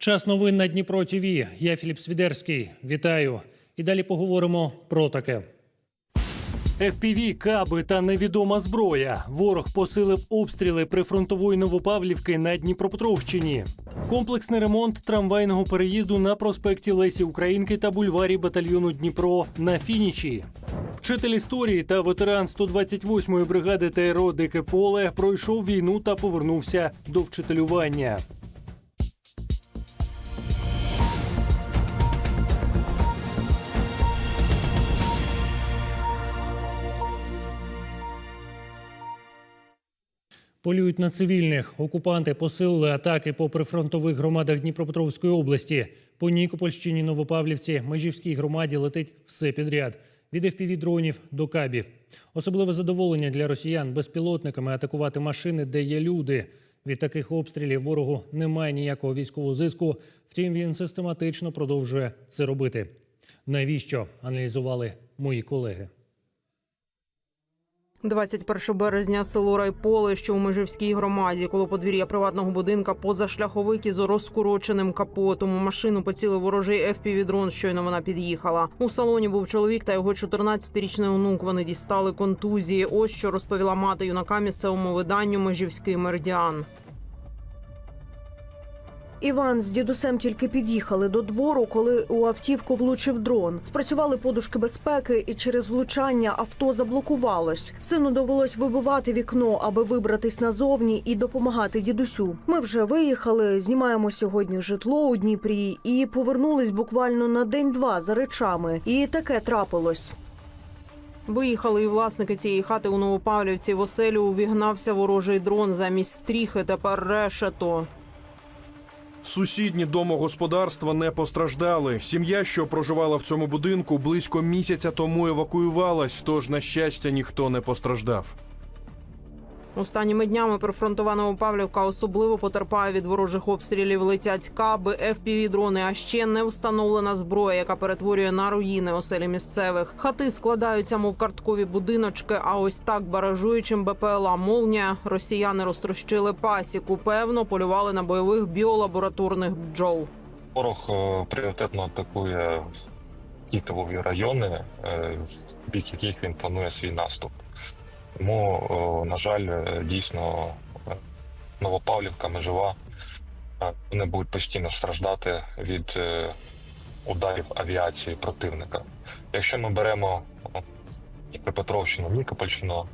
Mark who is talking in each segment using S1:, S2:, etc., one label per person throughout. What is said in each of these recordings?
S1: Час новин на Дніпро ТВ. Я Філіп Свідерський. Вітаю. І далі поговоримо про таке. FPV, каби та невідома зброя. Ворог посилив обстріли прифронтової Новопавлівки на Дніпропетровщині. Комплексний ремонт трамвайного переїзду на проспекті Лесі Українки та бульварі батальйону Дніпро на фініші. Вчитель історії та ветеран 128-ї бригади ТРО Дике Поле пройшов війну та повернувся до вчителювання. Полюють на цивільних. Окупанти посилили атаки по прифронтових громадах Дніпропетровської області. По Нікопольщині, Новопавлівці, Межівській громаді летить все підряд. Від FPV-дронів до кабів. Особливе задоволення для росіян безпілотниками атакувати машини, де є люди. Від таких обстрілів ворогу немає ніякого військового зиску. Втім, він систематично продовжує це робити. Навіщо аналізували мої колеги?
S2: 21 березня село Райполе, що у Межівській громаді, коло подвір'я приватного будинка позашляховик з розкуроченим капотом. У машину поцілив ворожий FPV-дрон, щойно вона під'їхала. У салоні був чоловік та його 14-річний онук. Вони дістали контузії. Ось що розповіла мати юнака місцевому виданню Межівський меридіан.
S3: Іван з дідусем тільки під'їхали до двору, коли у автівку влучив дрон. Спрацювали подушки безпеки, і через влучання авто заблокувалось. Сину довелось вибивати вікно, аби вибратись назовні і допомагати дідусю. Ми вже виїхали, знімаємо сьогодні житло у Дніпрі і повернулись буквально на день-два за речами. І таке трапилось.
S2: Виїхали і власники цієї хати у Новопавлівці. В оселю увігнався ворожий дрон замість стріхи. Тепер решето.
S4: Сусідні домогосподарства не постраждали. Сім'я, що проживала в цьому будинку, близько місяця тому евакуювалась, тож, на щастя, ніхто не постраждав.
S2: Останніми днями прифронтова Новопавлівка особливо потерпає від ворожих обстрілів. Летять каби, FPV-дрони, а ще не встановлена зброя, яка перетворює на руїни оселі місцевих. Хати складаються, мов карткові будиночки. А ось так баражуючим БПЛА молнія росіяни розтрощили пасіку. Певно, полювали на бойових біолабораторних бджол.
S5: Ворог е, пріоритетно атакує ті райони, е, в бік яких він планує свій наступ. Тому, на жаль, е, дійсно е, Новопавлівка, Межова, е, вони будуть постійно страждати від ударів авіації противника. Якщо ми беремо Дніпропетровщину, Нікопольщину,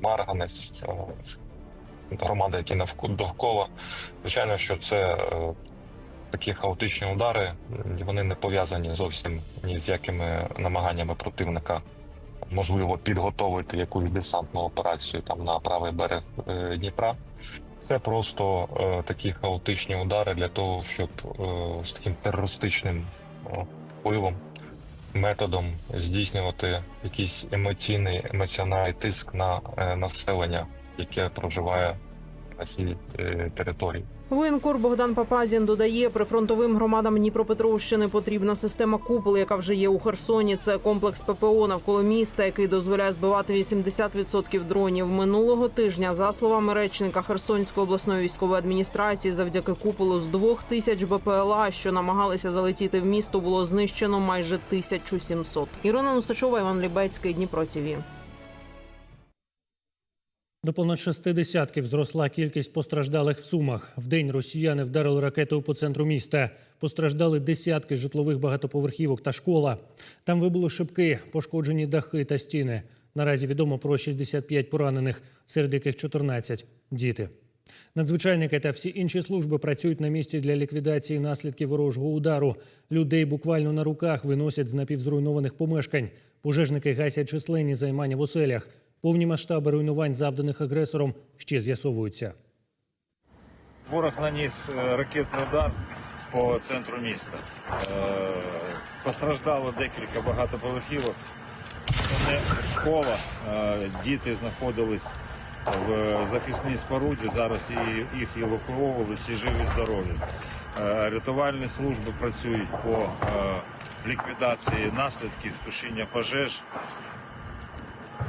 S5: Марганець, громади, які довкола, звичайно, що це такі хаотичні удари вони не пов'язані зовсім ні з якими намаганнями противника. Можливо, підготовити якусь десантну операцію там на правий берег е, Дніпра. Це просто е, такі хаотичні удари для того, щоб е, з таким терористичним е, впливом, методом здійснювати якийсь емоційний емоціональний тиск на е, населення, яке проживає на цій е, території.
S2: Воєнкор Богдан Папазін додає, прифронтовим громадам Дніпропетровщини потрібна система купол, яка вже є у Херсоні. Це комплекс ППО навколо міста, який дозволяє збивати 80% дронів. Минулого тижня, за словами речника Херсонської обласної військової адміністрації, завдяки куполу з двох тисяч БПЛА, що намагалися залетіти в місто, було знищено майже 1700. Ірина Нусачова, Іван Лібецький, Дніпро ТІВІ.
S1: До понад шести десятків зросла кількість постраждалих в Сумах. Вдень росіяни вдарили ракетою по центру міста. Постраждали десятки житлових багатоповерхівок та школа. Там вибули шибки, пошкоджені дахи та стіни. Наразі відомо про 65 поранених, серед яких 14 – діти. Надзвичайники та всі інші служби працюють на місці для ліквідації наслідків ворожого удару. Людей буквально на руках виносять з напівзруйнованих помешкань. Пожежники гасять численні займання в оселях. Повні масштаби руйнувань, завданих агресором, ще з'ясовуються.
S6: Ворог наніс е, ракетний удар по центру міста. Е, Постраждало декілька багатоповерхівок. Одне школа, е, діти знаходились в захисній споруді. Зараз їх евакуовували, всі живі, здорові. Рятувальні служби працюють по ліквідації наслідків тушіння пожеж.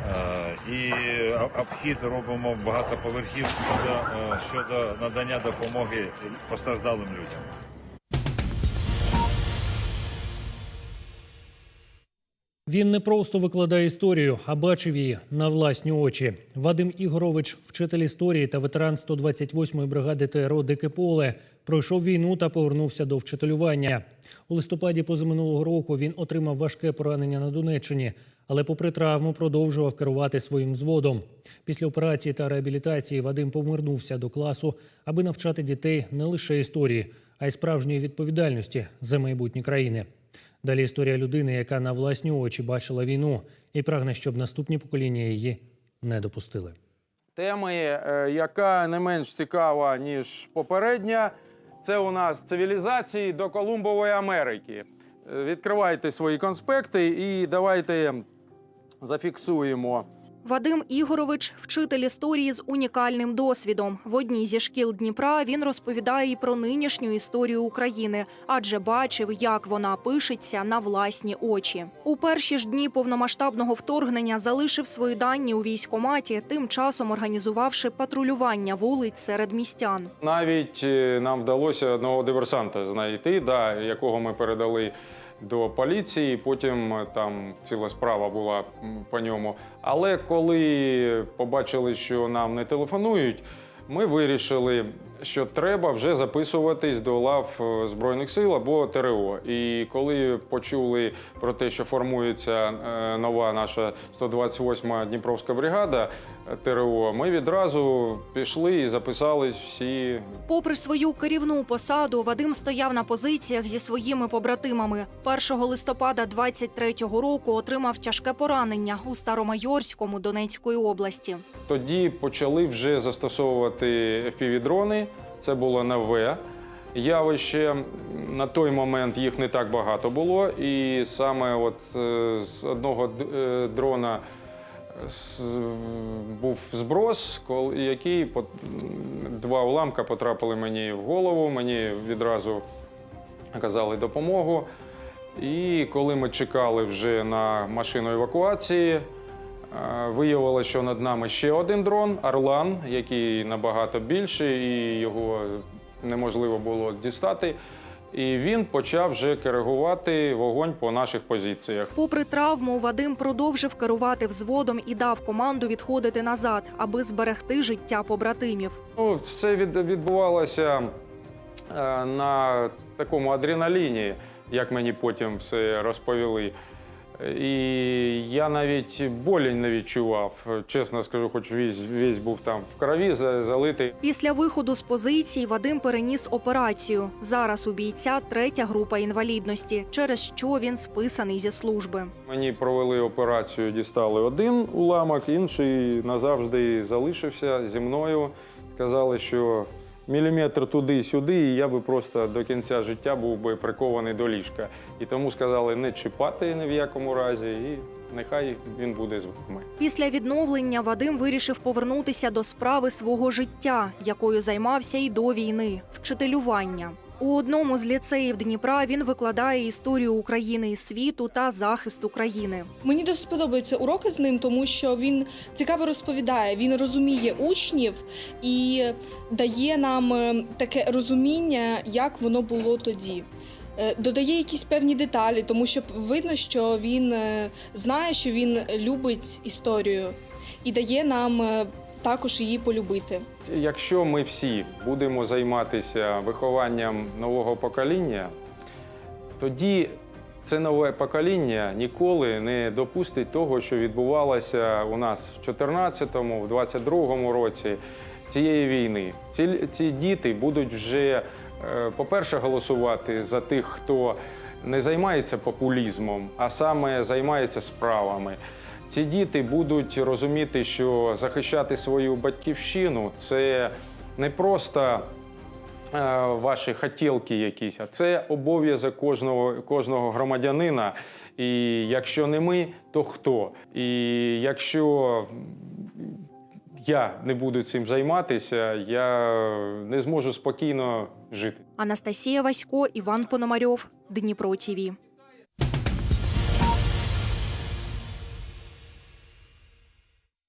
S6: Е, І обхід робимо багатоповерхів щодо, е, щодо надання допомоги постраждалим людям.
S1: Він не просто викладає історію, а бачив її на власні очі. Вадим Ігорович, вчитель історії та ветеран 128-ї бригади ТРО Дике поле, пройшов війну та повернувся до вчителювання. У листопаді позаминулого року він отримав важке поранення на Донеччині, але, попри травму, продовжував керувати своїм взводом. Після операції та реабілітації Вадим повернувся до класу, аби навчати дітей не лише історії, а й справжньої відповідальності за майбутнє країни. Далі історія людини, яка на власні очі бачила війну і прагне, щоб наступні покоління її не допустили.
S7: Теми, е, яка не менш цікава, ніж попередня, це у нас цивілізації до Колумбової Америки. Е, Відкривайте свої конспекти і давайте зафіксуємо.
S8: Вадим Ігорович, вчитель історії з унікальним досвідом. В одній зі шкіл Дніпра він розповідає і про нинішню історію України, адже бачив, як вона пишеться на власні очі. У перші ж дні повномасштабного вторгнення залишив свої дані у військкоматі, тим часом організувавши патрулювання вулиць серед містян.
S7: Навіть е, нам вдалося одного диверсанта знайти, да, якого ми передали до поліції. Потім е, там ціла справа була по ньому. Але коли побачили, що нам не телефонують, ми вирішили, що треба вже записуватись до лав е, Збройних сил або ТРО. І коли почули про те, що формується е, нова наша 128-ма Дніпровська бригада е, ТРО, ми відразу пішли і записались всі
S8: Попри свою керівну посаду, Вадим стояв на позиціях зі своїми побратимами. 1 листопада 23-го року отримав тяжке поранення у Старомайорському Донецької області.
S7: Тоді почали вже застосовувати FPV-дрони. Це було нове явище. На той момент їх не так багато було. І саме от е, з одного е, дрона був зброс, який два уламка потрапили мені в голову. Мені відразу оказали допомогу. І коли ми чекали вже на машину евакуації, Е, Виявилося, що над нами ще один дрон Орлан, який набагато більший, і його неможливо було дістати. І він почав вже коригувати вогонь по наших позиціях.
S8: Попри травму, Вадим продовжив керувати взводом і дав команду відходити назад, аби зберегти життя побратимів.
S7: Ну, все від, відбувалося е, на такому адреналіні, як мені потім все розповіли. І я навіть болі не відчував. Чесно скажу, хоч весь, весь був там в крові за- залитий.
S8: Після виходу з позицій Вадим переніс операцію. Зараз у бійця третя група інвалідності, через що він списаний зі служби.
S7: Мені провели операцію, дістали один уламок, інший назавжди залишився зі мною. Сказали, що міліметр туди-сюди, і я би просто до кінця життя був би прикований до ліжка. І тому сказали не чіпати ні в якому разі, і нехай він буде з вами.
S8: Після відновлення Вадим вирішив повернутися до справи свого життя, якою займався і до війни вчителювання. У одному з ліцеїв Дніпра він викладає історію України і світу та захист України.
S9: Мені досить подобаються уроки з ним, тому що він цікаво розповідає, він розуміє учнів і дає нам е, таке розуміння, як воно було тоді. Е, Додає якісь певні деталі, тому що видно, що він е, знає, що він любить історію і дає нам також її полюбити.
S7: Якщо ми всі будемо займатися вихованням нового покоління, тоді це нове покоління ніколи не допустить того, що відбувалося у нас в 2014-му, в 2022 році цієї війни. Ці, ці діти будуть вже, е, по-перше, голосувати за тих, хто не займається популізмом, а саме займається справами. Ці діти будуть розуміти, що захищати свою батьківщину це не просто е, ваші хотілки якісь, а це обов'язок кожного, кожного громадянина. І якщо не ми, то хто? І якщо я не буду цим займатися, я не зможу спокійно жити.
S8: Анастасія Васько, Іван Пономарьов, Дніпро ТІВІ.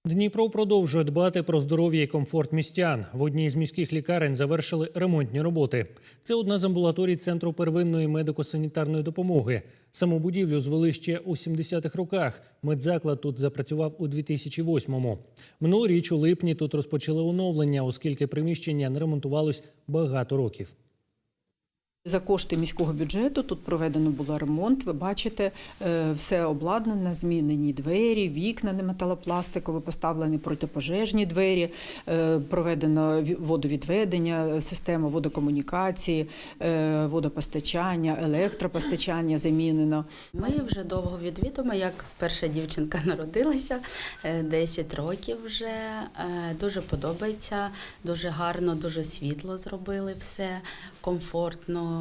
S1: Дніпро продовжує дбати про здоров'я і комфорт містян. В одній з міських лікарень завершили ремонтні роботи. Це одна з амбулаторій центру первинної медико-санітарної допомоги. Саму будівлю звели ще у 70-х роках. Медзаклад тут запрацював у 2008-му. Минулоріч у липні тут розпочали оновлення, оскільки приміщення не ремонтувалось багато років.
S10: За кошти міського бюджету тут проведено було ремонт. Ви бачите, е, все обладнане, змінені двері, вікна не металопластикові, поставлені протипожежні двері, е, проведено водовідведення, система водокомунікації, е, водопостачання, електропостачання замінено.
S11: Ми вже довго відвідуємо, як перша дівчинка народилася, е, 10 років вже. Е, Дуже подобається, дуже гарно, дуже світло зробили все, комфортно.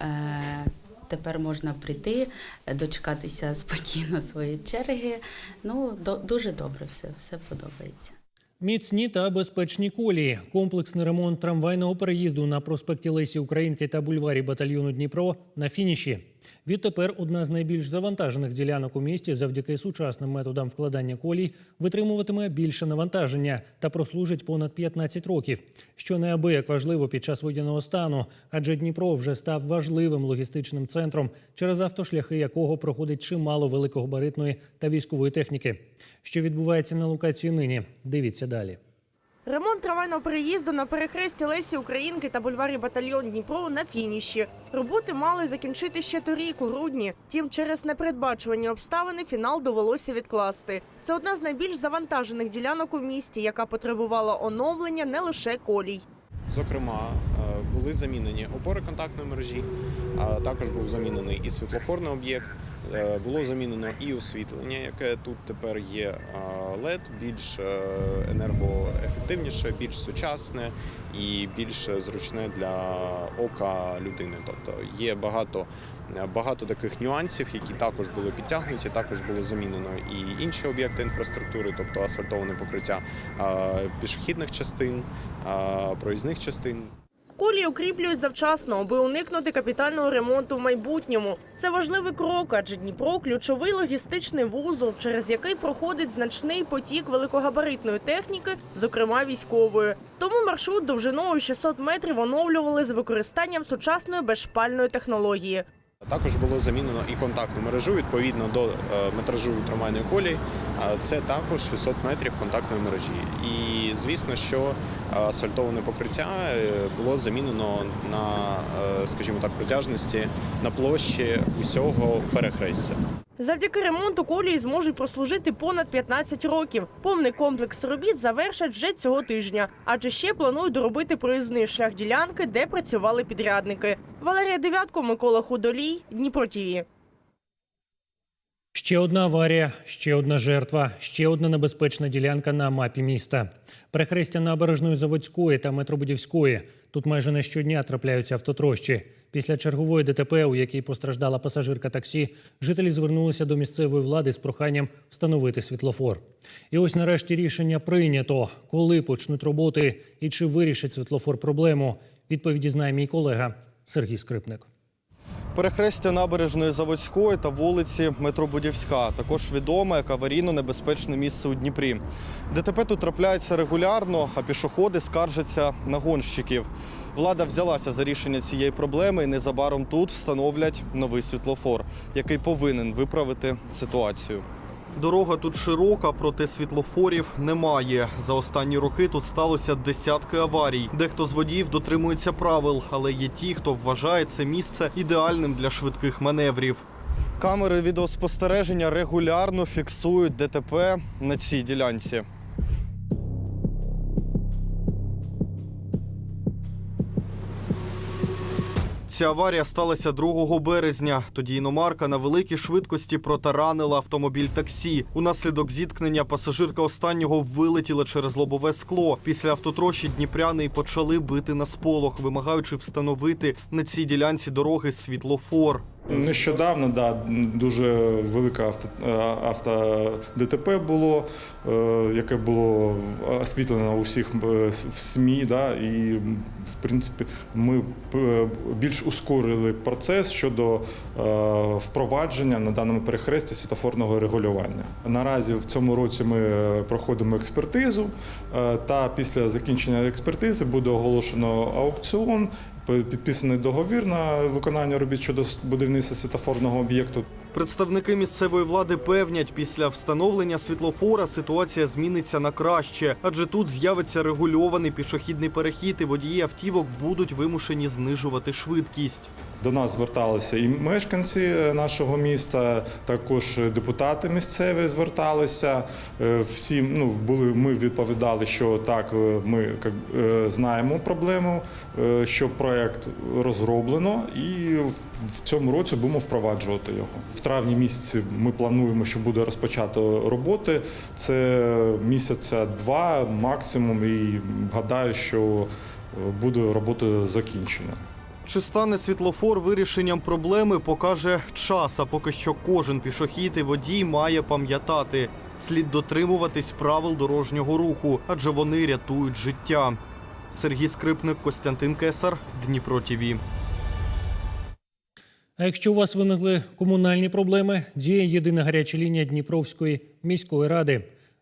S11: Е, Тепер можна прийти, е, дочекатися спокійно своєї черги. Ну, до- дуже добре все, все подобається.
S1: Міцні та безпечні колії, комплексний ремонт трамвайного переїзду на проспекті Лесі Українки та бульварі батальйону Дніпро на фініші. Відтепер одна з найбільш завантажених ділянок у місті завдяки сучасним методам вкладання колій витримуватиме більше навантаження та прослужить понад 15 років, що неабияк важливо під час воєнного стану, адже Дніпро вже став важливим логістичним центром, через автошляхи якого проходить чимало великогабаритної та військової техніки. Що відбувається на локації нині? Дивіться далі.
S12: Ремонт трамвайного переїзду на перехресті Лесі Українки та бульварі Батальйон Дніпро на фініші. Роботи мали закінчити ще торік у грудні. Тім через непередбачувані обставини фінал довелося відкласти. Це одна з найбільш завантажених ділянок у місті, яка потребувала оновлення не лише колій.
S13: Зокрема, е, були замінені опори контактної мережі, а також був замінений і світлофорний об'єкт. Е, Було замінено і освітлення, яке тут тепер є е, LED, більш е, енергоефективніше, більш сучасне і більш зручне для ока людини. Тобто є багато, багато таких нюансів, які також були підтягнуті. Також було замінено і інші об'єкти інфраструктури, тобто асфальтоване покриття е, пішохідних частин, е, проїзних частин.
S12: Колії укріплюють завчасно, аби уникнути капітального ремонту в майбутньому. Це важливий крок, адже Дніпро ключовий логістичний вузол, через який проходить значний потік великогабаритної техніки, зокрема військової. Тому маршрут довжиною 600 метрів оновлювали з використанням сучасної безшпальної технології.
S13: Також було замінено і контактну мережу відповідно до е, метражу трамвайної колії. Це також 600 метрів контактної мережі. І звісно, що асфальтоване покриття е, було замінено на, е, скажімо так, протяжності на площі усього перехрестя.
S12: Завдяки ремонту колії зможуть прослужити понад 15 років. Повний комплекс робіт завершать вже цього тижня, адже ще планують доробити проїзний шлях ділянки, де працювали підрядники. Валерія Дев'ятко, Микола Худолій, Дніпро ТІВІ.
S1: Ще одна аварія, ще одна жертва, ще одна небезпечна ділянка на мапі міста. Перехрестя набережної Заводської та Метробудівської. Тут майже не щодня трапляються автотрощі. Після чергової ДТП, у якій постраждала пасажирка таксі, жителі звернулися до місцевої влади з проханням встановити світлофор. І ось нарешті рішення прийнято. Коли почнуть роботи і чи вирішить світлофор проблему? Відповіді знає мій колега Сергій Скрипник.
S14: Перехрестя набережної Заводської та вулиці Метробудівська. Також відоме як аварійно-небезпечне місце у Дніпрі. ДТП тут трапляється регулярно, а пішоходи скаржаться на гонщиків. Влада взялася за рішення цієї проблеми і незабаром тут встановлять новий світлофор, який повинен виправити ситуацію. Дорога тут широка, проте світлофорів немає. За останні роки тут сталося десятки аварій. Дехто з водіїв дотримується правил, але є ті, хто вважає це місце ідеальним для швидких маневрів. Камери відеоспостереження регулярно фіксують ДТП на цій ділянці. Ця аварія сталася 2 березня. Тоді іномарка на великій швидкості протаранила автомобіль таксі. Унаслідок зіткнення пасажирка останнього вилетіла через лобове скло. Після автотрощі дніпряни й почали бити на сполох, вимагаючи встановити на цій ділянці дороги світлофор.
S15: Нещодавно да, дуже велике авто, е, авто ДТП було, е, яке було освітлено у всіх е, в СМІ. Да, і в принципі ми більш ускорили процес щодо впровадження на даному перехресті світофорного регулювання. Наразі в цьому році ми проходимо експертизу, та після закінчення експертизи буде оголошено аукціон. Підписаний договір на виконання робіт щодо будівництва світофорного об'єкту.
S14: Представники місцевої влади певнять, після встановлення світлофора ситуація зміниться на краще, адже тут з'явиться регульований пішохідний перехід, і водії автівок будуть вимушені знижувати швидкість.
S15: До нас зверталися і мешканці нашого міста, також депутати місцеві зверталися. Е, Всі ну були. Ми відповідали, що так, е, ми е, знаємо проблему, е, що проект розроблено, і в цьому році будемо впроваджувати його. В травні місяці ми плануємо, що буде розпочато роботи. Це місяця два максимум, і гадаю, що е, буде робота закінчена.
S14: Чи стане світлофор вирішенням проблеми, покаже час. А поки що кожен пішохід і водій має пам'ятати, слід дотримуватись правил дорожнього руху, адже вони рятують життя. Сергій Скрипник, Костянтин Кесар, Дніпро ТІВІ.
S1: А якщо у вас виникли комунальні проблеми, діє єдина гаряча лінія Дніпровської міської ради.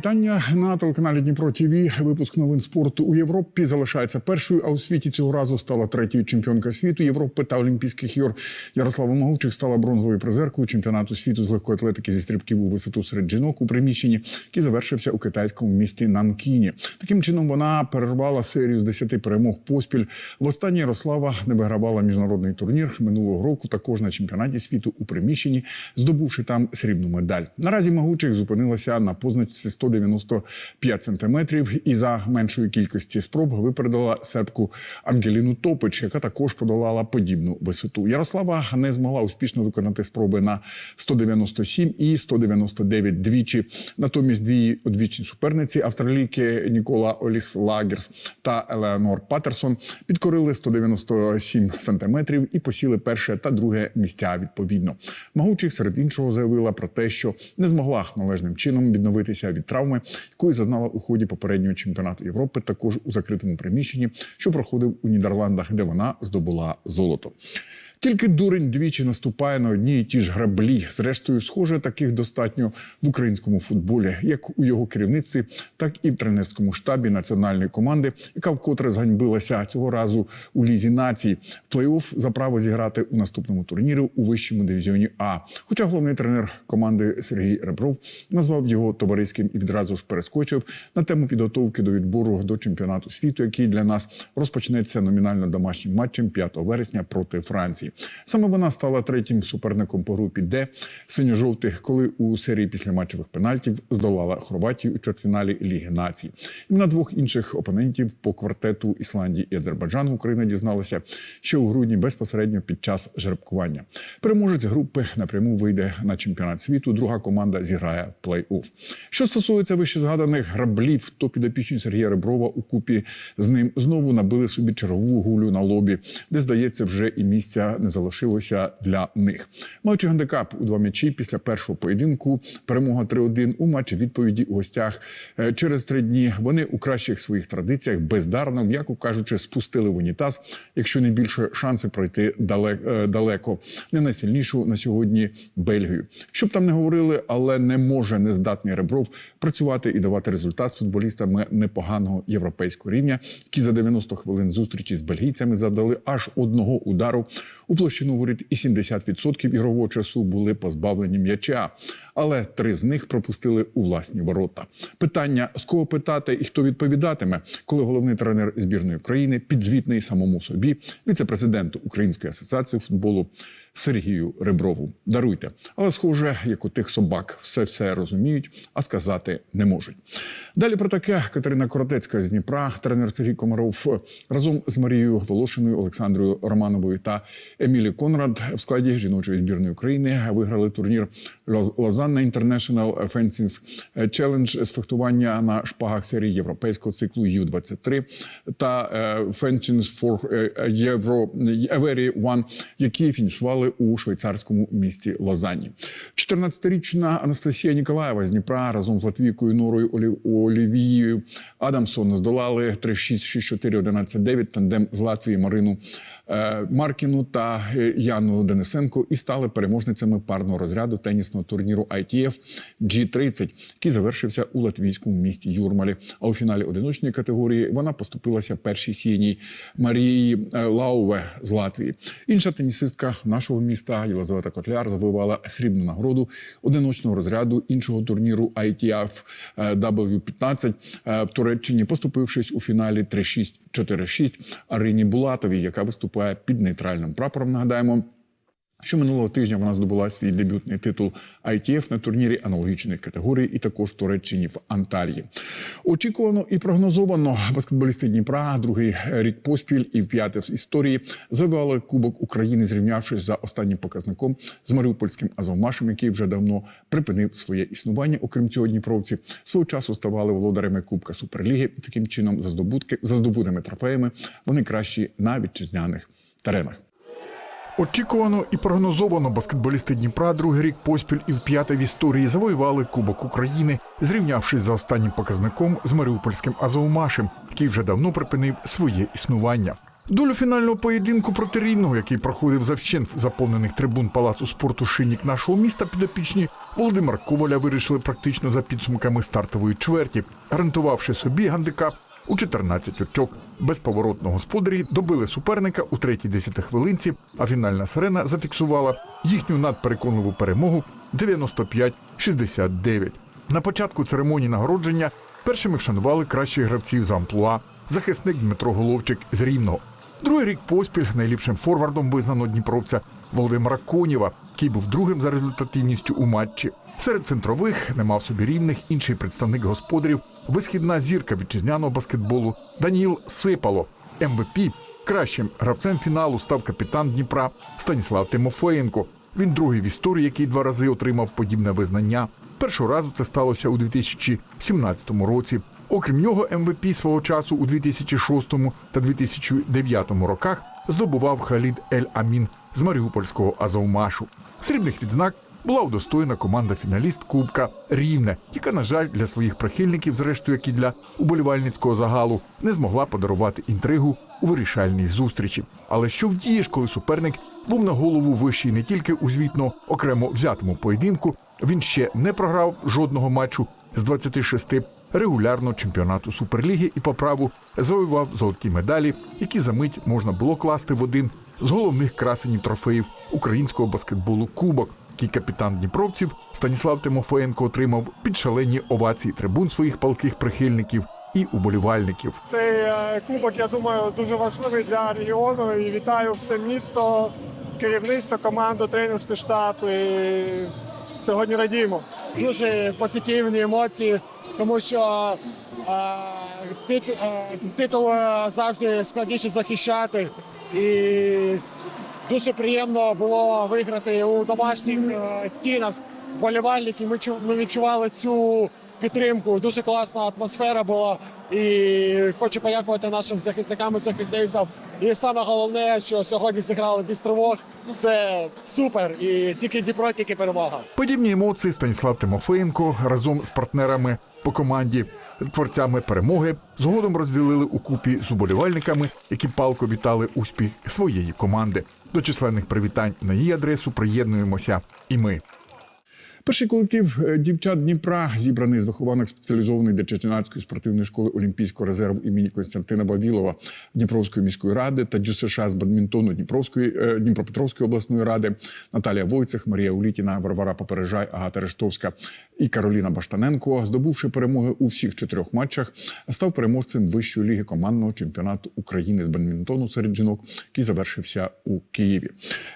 S16: Вітання на телеканалі Дніпро ТВ. Випуск новин спорту у Європі залишається першою, а у світі цього разу стала третьою чемпіонка світу Європи та Олімпійських ігор. Ярослава Могучик стала бронзовою призеркою чемпіонату світу з легкої атлетики зі стрибків у висоту серед жінок у приміщенні, який завершився у китайському місті Нанкіні. Таким чином вона перервала серію з 10 перемог поспіль. Востаннє Ярослава не вигравала міжнародний турнір минулого року. Також на чемпіонаті світу у приміщенні, здобувши там срібну медаль. Наразі Могучих зупинилася на позначці 195 сантиметрів і за меншої кількості спроб випередила сербку Ангеліну Топич, яка також подолала подібну висоту. Ярослава не змогла успішно виконати спроби на 197 і 199 двічі. Натомість дві одвічні суперниці австралійки Нікола Оліс Лагерс та Елеонор Патерсон підкорили 197 сантиметрів і посіли перше та друге місця відповідно. Могучих серед іншого заявила про те, що не змогла належним чином відновитися від травми, якої зазнала у ході попереднього чемпіонату Європи, також у закритому приміщенні, що проходив у Нідерландах, де вона здобула золото. Тільки дурень двічі наступає на одні і ті ж граблі. Зрештою, схоже, таких достатньо в українському футболі, як у його керівництві, так і в тренерському штабі національної команди, яка вкотре зганьбилася цього разу у лізі націй. В плей-офф за право зіграти у наступному турнірі у вищому дивізіоні А. Хоча головний тренер команди Сергій Ребров назвав його товариським і відразу ж перескочив на тему підготовки до відбору до чемпіонату світу, який для нас розпочнеться номінально домашнім матчем 5 вересня проти Франції. Саме вона стала третім суперником по групі Д синьо-жовтих, коли у серії післяматчевих пенальтів здолала Хорватію у чвертьфіналі Ліги націй. І на двох інших опонентів по квартету Ісландії і Азербайджану Україна дізналася ще у грудні безпосередньо під час жеребкування. Переможець групи напряму вийде на чемпіонат світу. Друга команда зіграє в плей-офф. Що стосується вище згаданих граблів, то підопічні Сергія Реброва у купі з ним знову набили собі чергову гулю на лобі, де здається вже і місця не залишилося для них. Маючи гандикап у два м'ячі після першого поєдинку, перемога 3-1 у матчі відповіді у гостях Е, через три дні. Вони у кращих своїх традиціях бездарно, м'яко кажучи, спустили в унітаз, якщо не більше шанси пройти далеко, далеко. Не найсильнішу на сьогодні Бельгію. Щоб там не говорили, але не може нездатний Ребров працювати і давати результат з футболістами непоганого європейського рівня, які за 90 хвилин зустрічі з бельгійцями завдали аж одного удару у площину воріт, і 70% ігрового часу були позбавлені м'яча. Але три з них пропустили у власні ворота. Питання з кого питати і хто відповідатиме, коли головний тренер збірної України підзвітний самому собі, віце-президенту Української асоціації футболу Сергію Реброву. Даруйте, але схоже, як у тих собак, все все розуміють, а сказати не можуть. Далі про таке Катерина Коротецька з Дніпра, тренер Сергій Комаров разом з Марією Волошиною, Олександрою Романовою та Емілі Конрад в складі жіночої збірної України виграли турнір Лозанна International Fencing Challenge з фехтування на шпагах серії європейського циклу Ю-23 та е, Fencing for Euro Every One, які фінішували у швейцарському місті Лозанні. 14-річна Анастасія Ніколаєва з Дніпра разом з Латвійкою Норою Олі- Олівією Адамсон здолали 3-6, 6-4, 11-9 тандем з Латвії Марину Маркіну та е, Яну Денисенко і стали переможницями парного розряду тенісного турніру ITF G30, який завершився у латвійському місті Юрмалі. А у фіналі одиночної категорії вона поступилася першій сіяній Марії е, Лауве з Латвії. Інша тенісистка нашого міста Єлизавета Котляр завоювала срібну нагороду одиночного розряду іншого турніру ITF е, W15 е, в Туреччині, поступившись у фіналі 3-6, 4-6 Арині Булатовій, яка виступає під нейтральним прапором. Нагадаємо. Що минулого тижня вона здобула свій дебютний титул ITF на турнірі аналогічної категорії, і також в Туреччині в Анталії. Очікувано і прогнозовано баскетболісти Дніпра другий рік поспіль і в історії завоювали Кубок України, зрівнявшись за останнім показником з Маріупольським Азовмашем, який вже давно припинив своє існування. Окрім цього, дніпровці свого часу ставали володарями Кубка Суперліги, таким чином за здобутки за здобутими трофеями вони кращі на вітчизняних теренах.
S17: Очікувано і прогнозовано баскетболісти Дніпра другий рік поспіль і вп'яте в історії завоювали Кубок України, зрівнявшись за останнім показником з Маріупольським Азовмашем, який вже давно припинив своє існування. Долю фінального поєдинку проти рівного, який проходив за вщент заповнених трибун палацу спорту шинік нашого міста, підопічні Володимир Коваля вирішили практично за підсумками стартової чверті, гарантувавши собі гандикап у 14 очок. Безповоротно господарі добили суперника у третій десятихвилинці, а фінальна сирена зафіксувала їхню надпереконливу перемогу 95-69. На початку церемонії нагородження першими вшанували кращих гравців за амплуа, захисник Дмитро Головчик з Рівного. Другий рік поспіль найліпшим форвардом визнано дніпровця Володимира Конєва, який був другим за результативністю у матчі. Серед центрових не мав собі рівних інший представник господарів, висхідна зірка вітчизняного баскетболу Даніїл Сипало. МВП кращим гравцем фіналу став капітан Дніпра Станіслав Тимофеєнко. Він другий в історії, який два рази отримав подібне визнання. Першого разу це сталося у 2017 році. Окрім нього, МВП свого часу у 2006 та 2009 роках здобував Халід Ель Амін з Маріупольського Азовмашу. Срібних відзнак була удостоєна команда фіналіст Кубка Рівне, яка, на жаль, для своїх прихильників, зрештою, як і для уболівальницького загалу, не змогла подарувати інтригу у вирішальній зустрічі. Але що вдієш, коли суперник був на голову вищий не тільки у звітно окремо взятому поєдинку, він ще не програв жодного матчу з 26 регулярного чемпіонату Суперліги і по праву завоював золоті медалі, які за мить можна було класти в один з головних красенів трофеїв українського баскетболу Кубок, який капітан Дніпровців Станіслав Тимофеєнко отримав під шалені овації трибун своїх палких прихильників і уболівальників.
S18: Цей е, кубок, я думаю, дуже важливий для регіону. І вітаю все місто, керівництво, команду, тренерський штаб. І сьогодні радіємо. Дуже позитивні емоції, тому що е, е, титул завжди складніше захищати. І дуже приємно було виграти у домашніх е, стінах. Вболівальників ми чу- ми відчували цю підтримку. Дуже класна атмосфера була. І хочу подякувати нашим захисникам і захисницям. І саме головне, що сьогодні зіграли без тривог. Це супер. І тільки Дніпро, тільки перемога.
S17: Подібні емоції Станіслав Тимофеєнко разом з партнерами по команді, творцями перемоги, згодом розділили у купі з уболівальниками, які палко вітали успіх своєї команди. До численних привітань на її адресу приєднуємося і ми.
S16: Перший колектив е, дівчат Дніпра, зібраний з вихованок спеціалізованої дитячо-юнацької спортивної школи Олімпійського резерву імені Костянтина Бавілова Дніпровської міської ради та ДЮСШ з бадмінтону Дніпровської е, Дніпропетровської обласної ради Наталія Войцех, Марія Улітіна, Варвара Попережай, Агата Рештовська і Кароліна Баштаненко, здобувши перемоги у всіх чотирьох матчах, став переможцем вищої ліги командного чемпіонату України з бадмінтону серед жінок, який завершився у Києві.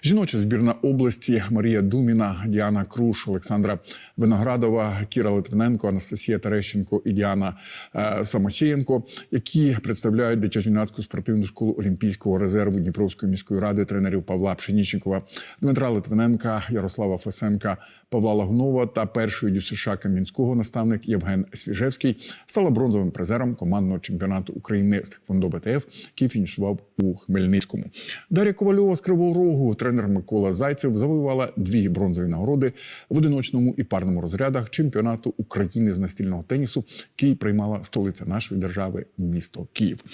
S16: Жіноча збірна області Марія Думіна, Діана Круш, Олександра Виноградова, Кіра Литвиненко, Анастасія Терещенко і Діана е, Самосієнко, які представляють дитячо-юнацьку спортивну школу Олімпійського резерву Дніпровської міської ради тренерів Павла Пшенічникова, Дмитра Литвиненка, Ярослава Фесенка, Павла Лагунова та першої ДЮСШ Кам'янського наставник Євген Свіжевський стала бронзовим призером командного чемпіонату України з Тхеквондо БТФ, який фінішував у Хмельницькому. Дар'я Ковальова з Кривого Рогу, тренер Микола Зайцев завоювала дві бронзові нагороди в одиночному і парному розрядах чемпіонату України з настільного тенісу, який приймала столиця нашої держави, місто Київ.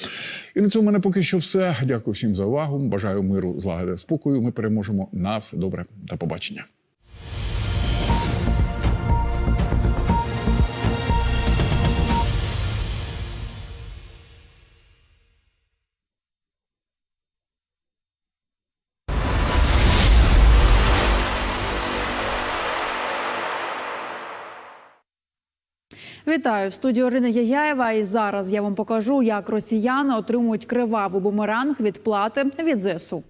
S16: І на цьому в мене поки що все. Дякую всім за увагу. Бажаю миру, злагоди, спокою. Ми переможемо. На все добре. До побачення.
S19: Вітаю в студії Орина Яяєва. І зараз я вам покажу, як росіяни отримують криваву бумеранг відплати від ЗСУ.